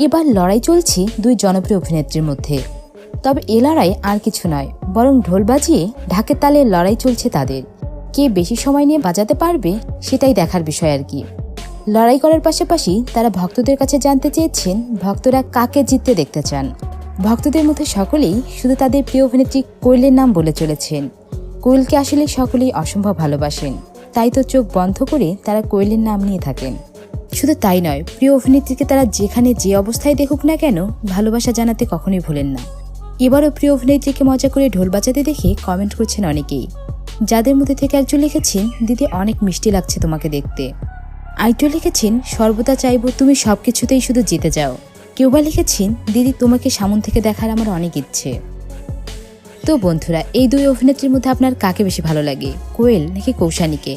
এবার লড়াই চলছে দুই জনপ্রিয় অভিনেত্রীর মধ্যে। তবে এ লড়াই আর কিছু নয়, বরং ঢোল বাজিয়ে ঢাকের তালে লড়াই চলছে তাদের। কে বেশি সময় নিয়ে বাজাতে পারবে সেটাই দেখার বিষয় আর কি। লড়াই করার পাশাপাশি তারা ভক্তদের কাছে জানতে চেয়েছেন, ভক্তরা কাকে জিততে দেখতে চান। ভক্তদের মধ্যে সকলেই শুধু তাদের প্রিয় অভিনেত্রী কোয়েলের নাম বলে চলেছেন। কোয়েলকে আসলে সকলেই অসম্ভব ভালোবাসেন। তাই তো চোখ বন্ধ করে তারা কোয়েলের নাম নিয়ে থাকেন। শুধু তাই নয়, প্রিয় অভিনেত্রীকে তারা যেখানে যে অবস্থায় দেখুক না কেন ভালোবাসা জানাতে কখনোই ভোলেন না। এবারও প্রিয় অভিনেত্রীকে মজা করে ঢোল বাজাতে দেখে কমেন্ট করছেন অনেকেই। যাদের মধ্যে থেকে একজন লিখেছেন, দিদি, অনেক মিষ্টি লাগছে তোমাকে দেখতে। আইটো লিখেছেন, সর্বদা চাইব তুমি সব কিছুতেই শুধু জিতে যাও। কেউ বা লিখেছেন, দিদি, তোমাকে সামন থেকে দেখার আমার অনেক ইচ্ছে। তো বন্ধুরা, এই দুই অভিনেত্রীর মধ্যে আপনার কাকে বেশি ভালো লাগে, কোয়েল নাকি কৌশানীকে?